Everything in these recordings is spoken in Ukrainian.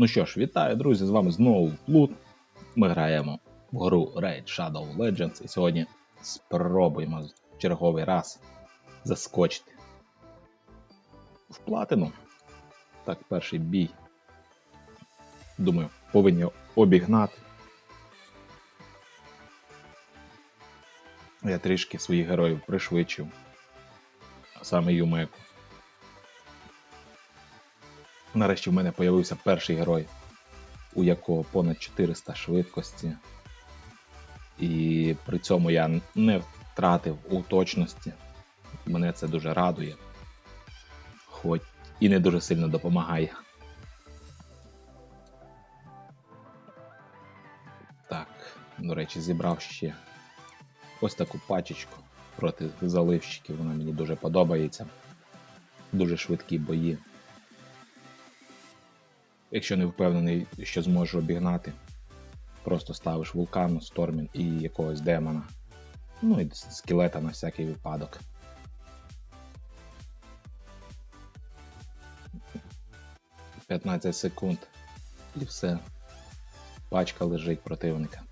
Ну що ж, вітаю, друзі! З вами знову Плут. Ми граємо в гру Raid Shadow Legends і сьогодні спробуємо черговий раз заскочити в платину. Так, перший бій. Думаю, повинні обігнати. Я трішки своїх героїв пришвидшив. Саме Юмеку. Нарешті в мене з'явився перший герой, у якого понад 400 швидкості. І при цьому я не втратив у точності. Мене це дуже радує, хоч і не дуже сильно допомагає. Так, до речі, зібрав ще ось таку пачечку проти заливщиків. Вона мені дуже подобається. Дуже швидкі бої. Якщо не впевнений, що зможу обігнати, просто ставиш вулкан, стормін і якогось демона. Ну і скелета на всякий випадок. П'ятнадцять секунд і все. Пачка лежить противника.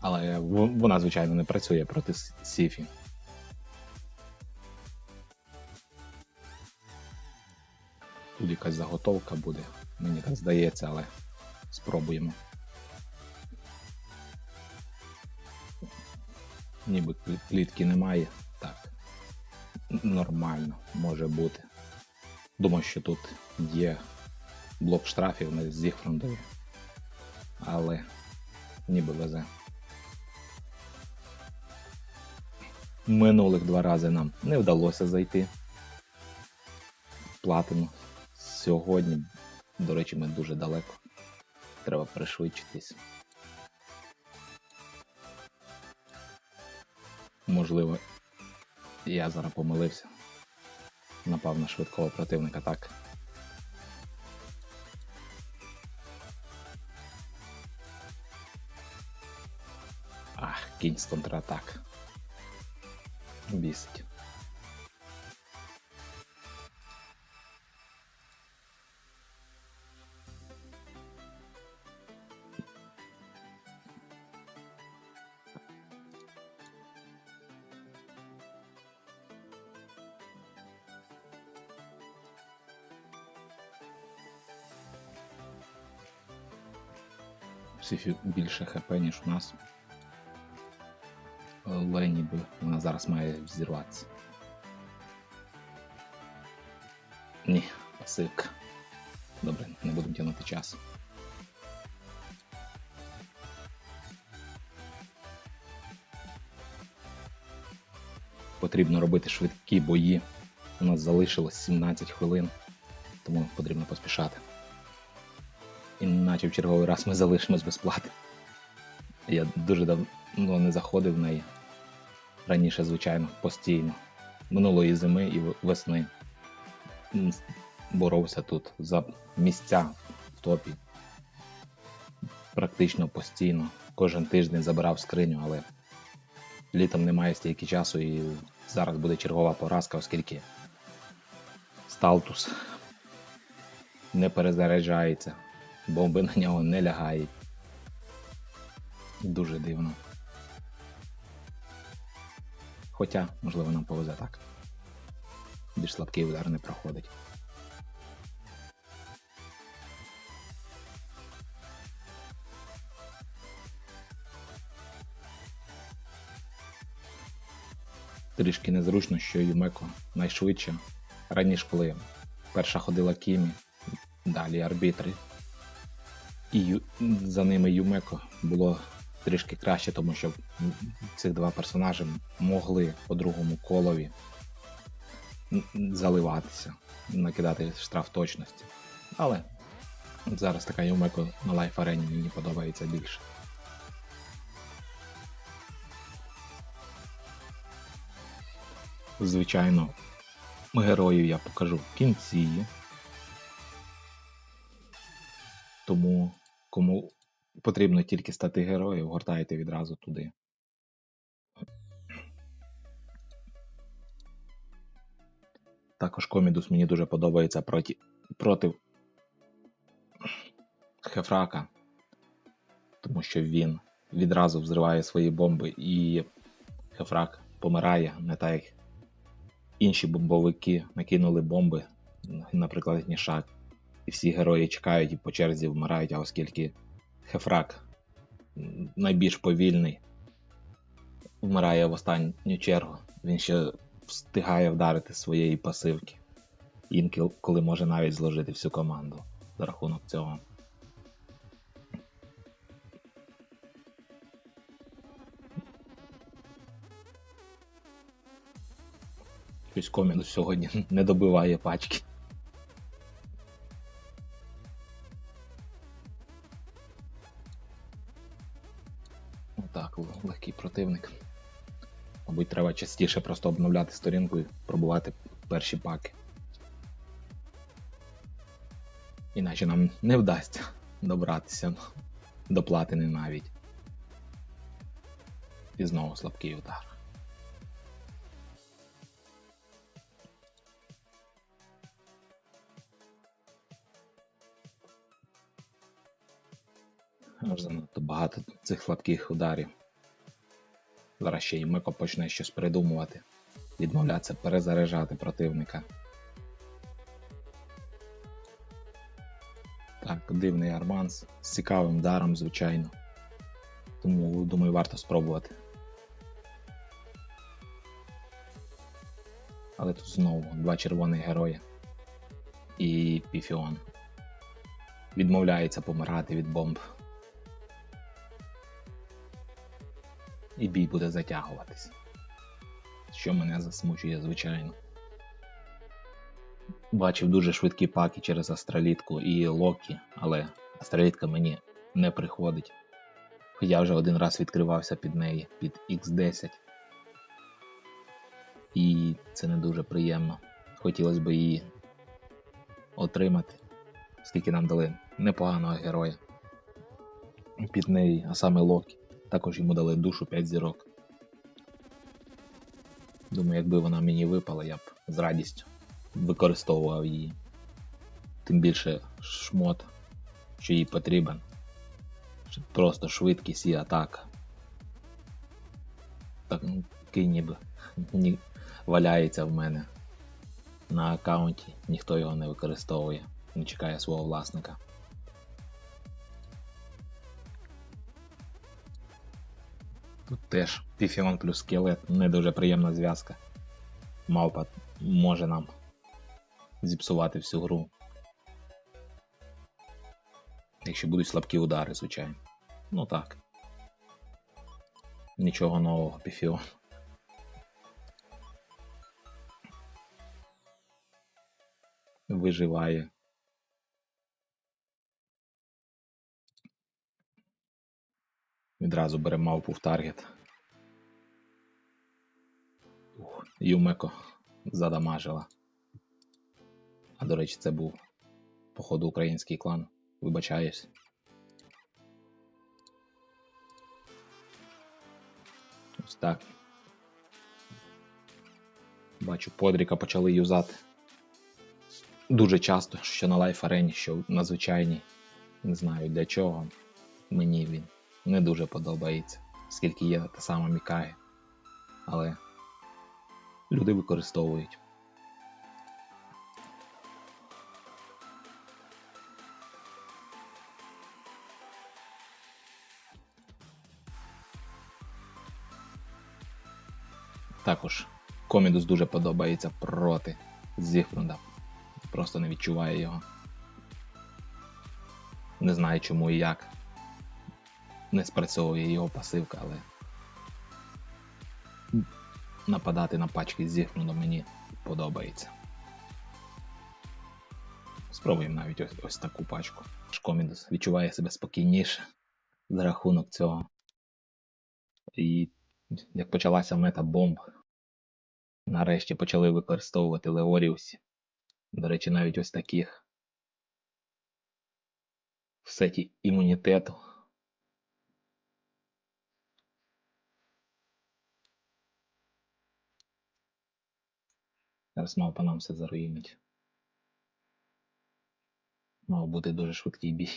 Але вона, звичайно, не працює проти Сіфі. Тут якась заготовка буде, мені так здається, але спробуємо. Ніби клі- клітки немає. Так. Нормально, може бути. Думаю, що тут є блок штрафів на Зігфрандові. Але ніби везе. Минулих два рази нам не вдалося зайти в платину. Сьогодні, до речі, ми дуже далеко. Треба пришвидшитись. Можливо, я зараз помилився. Напав на швидкого противника, так. Ах, кінь з контратак. Бісить. Сіфі більше хп, ніж у нас. Але ніби вона зараз має взірватися. Ні, пасивка. Добре, не будемо тягнути час. Потрібно робити швидкі бої. У нас залишилось 17 хвилин, тому потрібно поспішати. Іначе в черговий раз ми залишимось без плати. Я дуже давно не заходив в неї. Раніше, звичайно, постійно. Минулої зими і весни боровся тут за місця в топі. Практично постійно. Кожен тиждень забирав скриню, але літом немає стільки часу і зараз буде чергова поразка, оскільки Сталтус не перезаряджається, бомби на нього не лягають. Дуже дивно. Хоча, можливо, нам повезе так. Більш слабкий удар не проходить. Трішки незручно, що Юмеко найшвидше. Раніше, коли перша ходила Кімі, далі арбітри, і за ними Юмеко було трішки краще, тому що ці два персонажі могли по другому колові заливатися, накидати штраф точності. Але зараз така Юмеко на лайф арені мені подобається більше. Звичайно, героїв я покажу в кінці. Тому кому потрібно тільки стати героєм, гортайте відразу туди. Також комідус мені дуже подобається проти, проти Хефрака, тому що він відразу взриває свої бомби і Хефрак помирає, не так як інші бомбовики накинули бомби, наприклад, Нішак. І всі герої чекають і по черзі вмирають, а оскільки Хефрак найбільш повільний, вмирає в останню чергу. Він ще встигає вдарити своєї пасивки. Інкіл, коли може навіть зложити всю команду за рахунок цього. Щось коміну сьогодні не добиває пачки. Противник. Мабуть, треба частіше просто обновляти сторінку і пробувати перші паки. Іначе нам не вдасться добратися до платини навіть. І знову слабкий удар. Аж занадто багато цих слабких ударів. Зараз ще й Мико почне щось придумувати, відмовлятися перезаряджати противника. Так, дивний арманс з цікавим даром, звичайно. Тому думаю, варто спробувати. Але тут знову два червоних герої і Піфіон. Відмовляється помирати від бомб. І бій буде затягуватись. Що мене засмучує, звичайно. Бачив дуже швидкі паки через астралітку і Локі, але астралітка мені не приходить. Хоча вже один раз відкривався під неї, під X10. І це не дуже приємно. Хотілося б її отримати, оскільки нам дали непоганого героя під неї, а саме Локі. Також йому дали душу 5 зірок. Думаю, якби вона мені випала, я б з радістю використовував її. Тим більше шмот, що їй потрібен. Просто швидкість і атака. Ну, такий ніби ні, валяється в мене на аккаунті, ніхто його не використовує, не чекає свого власника. Тут теж Піфіон плюс скелет не дуже приємна зв'язка. Мавпа може нам зіпсувати всю гру. Якщо будуть слабкі удари, звичайно. Ну так. Нічого нового, Піфіон. Виживає. Відразу бере мавпу в таргет. Ух, Юмеко задамажила. А до речі, це був, походу, український клан. Вибачаюсь. Ось так. Бачу, подріка почали юзати. Дуже часто, що на лайф арені, що на звичайній. Не знаю для чого. Мені він не дуже подобається, оскільки є та сама Мікає. Але люди використовують. Також Комідус дуже подобається проти Зігфрунда. Просто не відчуває його. Не знаю чому і як. Не спрацьовує його пасивка, але нападати на пачки з Зігфрундом мені подобається. Спробуємо навіть ось, ось таку пачку. Комідус відчуває себе спокійніше за рахунок цього. І як почалася мета бомб, нарешті почали використовувати Леоріусі. До речі, навіть ось таких в сеті імунітету. Зараз мав панам все заруїнить. Мав бути дуже швидкий бій.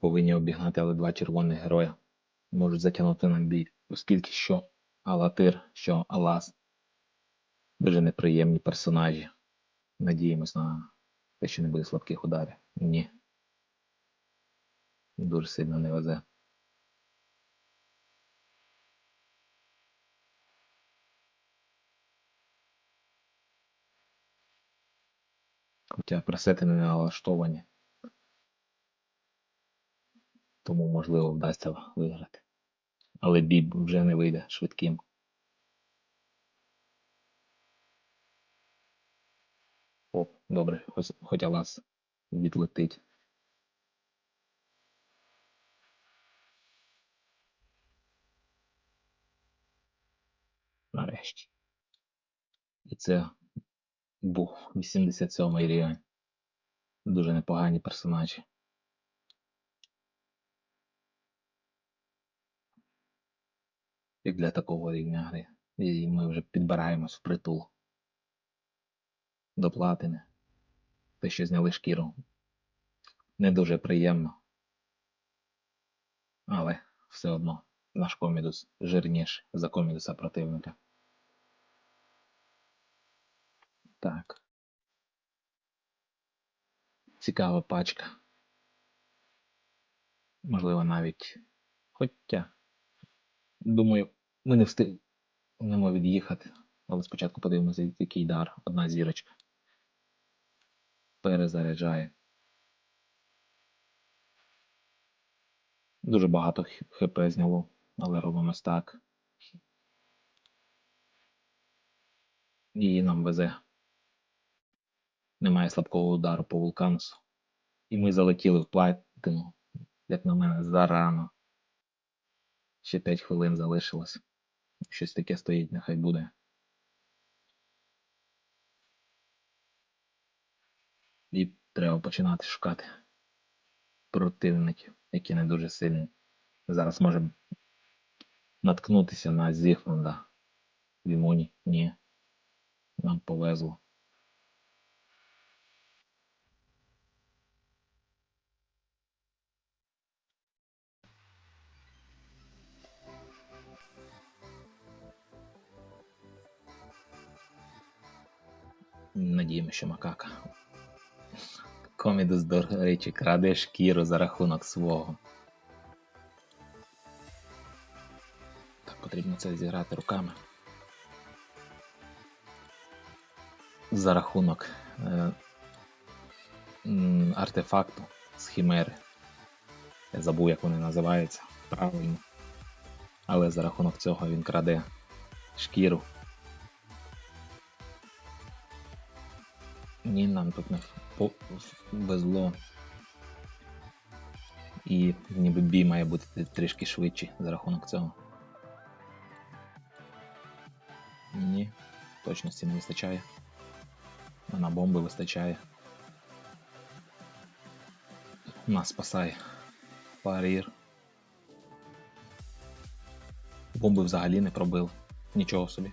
Повинні обігнати, але два червоних героя можуть затягнути нам бій, оскільки що Алатир, що Алас дуже неприємні персонажі. Надіємось на те, що не буде слабких ударів. Ні. Дуже сильно не везе. Хоча пресети не налаштовані. Тому можливо вдасться виграти. Але бій вже не вийде швидким. О, добре, хоч, хоч Алас відлетить. Нарешті. І це був 87-й рівень. Дуже непогані персонажі. Як для такого рівня гри. І ми вже підбираємось в притул. До платини. Те, що зняли шкіру. Не дуже приємно. Але все одно наш комідус жирніший за комідуса противника. Так. Цікава пачка. Можливо, навіть. Хоча. Думаю, ми не встигнемо від'їхати. Але спочатку подивимося, який дар. Одна зірочка. Перезаряджає. Дуже багато ХП зняло, але робимо так. І нам везе. Немає слабкого удару по вулканусу. І ми залетіли в платину, як на мене, зарано. Ще 5 хвилин залишилось. Щось таке стоїть, нехай буде. І треба починати шукати противників, які не дуже сильні. Зараз можемо наткнутися на Зіхмунда. Вімуні. Ні. Нам повезло. Надіємося, що макака. Комідус до речі, краде шкіру за рахунок свого. Так, потрібно це зіграти руками. За рахунок е, артефакту з хімери. Я забув, як вони називаються правильно. Але за рахунок цього він краде шкіру. Ні, нам тут не повезло. І ніби бій має бути трішки швидший за рахунок цього. Ні, точності не вистачає. На бомби вистачає. Нас спасає. Парір. Бомби взагалі не пробив. Нічого собі.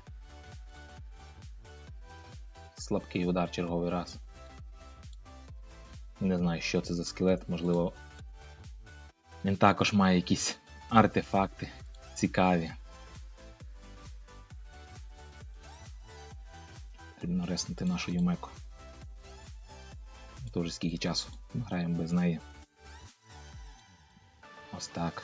Слабкий удар черговий раз. Не знаю, що це за скелет, можливо. Він також має якісь артефакти цікаві. Потрібно реснути нашу Юмеку. Вже скільки часу граємо без неї. Ось так.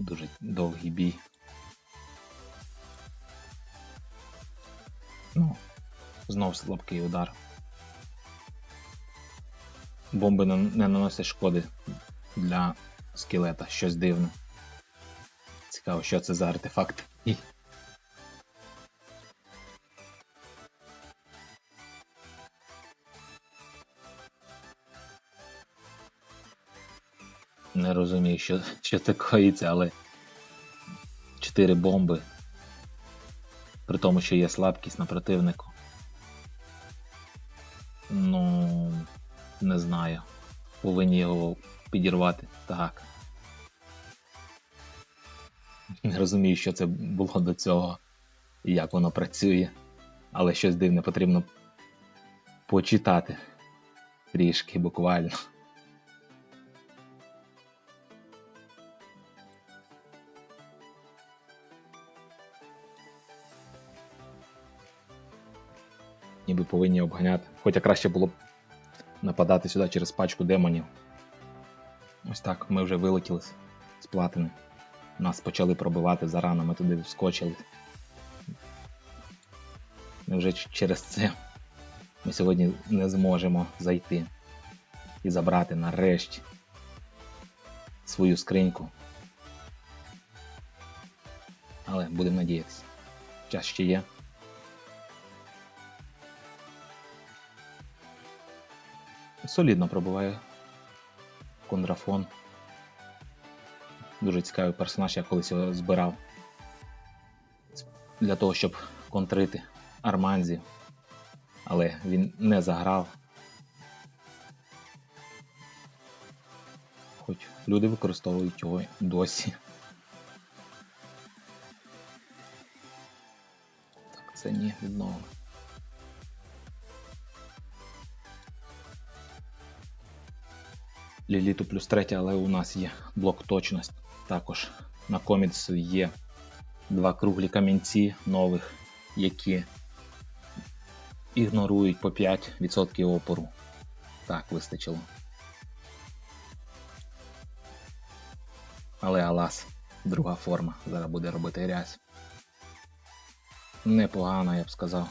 Дуже довгий бій. Ну, знов слабкий удар. Бомби не наносять шкоди для скелета, щось дивне. Цікаво, що це за артефакт. Що що це але 4 бомби. При тому, що є слабкість на противнику. Ну, не знаю. Повинні його підірвати. Так. Не розумію, що це було до цього і як воно працює. Але щось дивне потрібно почитати трішки буквально. Ніби повинні обганяти. Хоча краще було б нападати сюди через пачку демонів. Ось так, ми вже вилетіли з- платини. Нас почали пробивати зарано, ми туди вскочили. Невже ч- через це ми сьогодні не зможемо зайти і забрати нарешті свою скриньку. Але будемо надіятися. Час ще є. Солідно пробуває контрафон. Дуже цікавий персонаж, я колись його збирав для того, щоб контрити Арманзі. Але він не заграв. Хоч люди використовують його досі. Так, це ні відново. Ліліту плюс третя, але у нас є блок точності. Також на коміксу є два круглі камінці нових, які ігнорують по 5% опору. Так, вистачило. Але Алас, друга форма, зараз буде робити грязь. Непогано, я б сказав.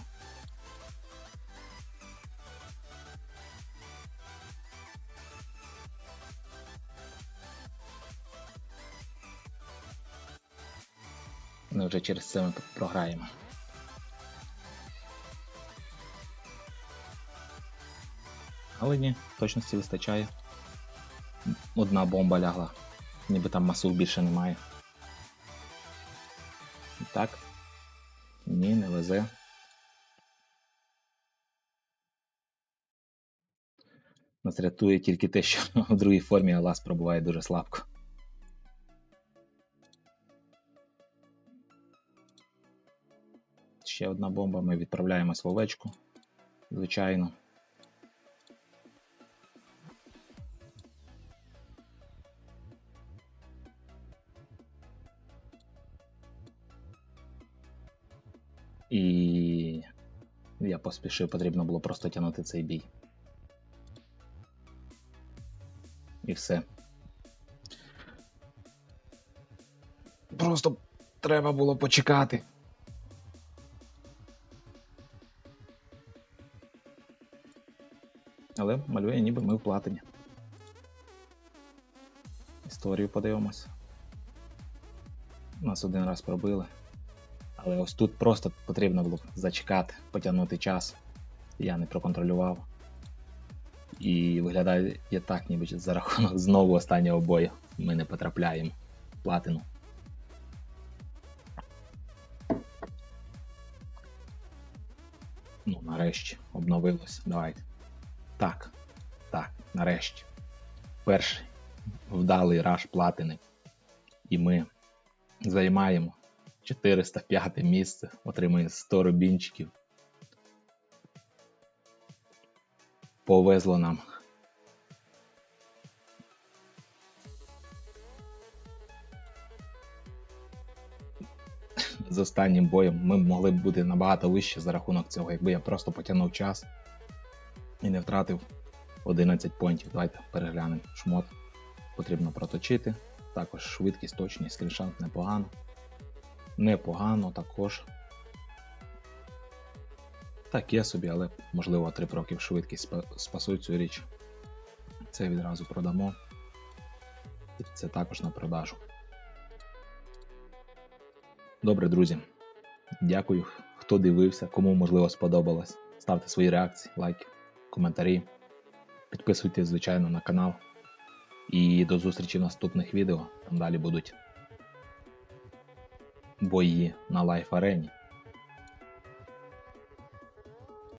Через це ми програємо. Але ні, точності вистачає. Одна бомба лягла. Ніби там масу більше немає. Так. Ні, не везе. Нас рятує тільки те, що в другій формі Алас пробуває дуже слабко. Ще одна бомба, ми відправляємось в овечку. Звичайно. І я поспішив, потрібно було просто тягнути цей бій. І все. Просто треба було почекати. Але малює ніби ми в платині. Історію подивимося. Нас один раз пробили. Але ось тут просто потрібно було зачекати, потягнути час. Я не проконтролював. І виглядає так, ніби за рахунок знову останнього бою ми не потрапляємо в платину. Ну, нарешті, обновилося. Давайте. Так, так, нарешті. Перший вдалий раш платини. І ми займаємо 405 місце, отримує 100 рубінчиків. Повезло нам. З останнім боєм ми могли б бути набагато вище за рахунок цього, якби я просто потягнув час і не втратив 11 поінтів. Давайте переглянемо шмот. Потрібно проточити. Також швидкість, точність, скріншот непогано. Непогано також. Так, є собі, але можливо 3 років швидкість спа- цю річ. Це відразу продамо. І це також на продажу. Добре, друзі. Дякую, хто дивився, кому можливо сподобалось. Ставте свої реакції, лайки, коментарі. Підписуйтесь, звичайно, на канал. І до зустрічі в наступних відео. Там далі будуть бої на лайф арені.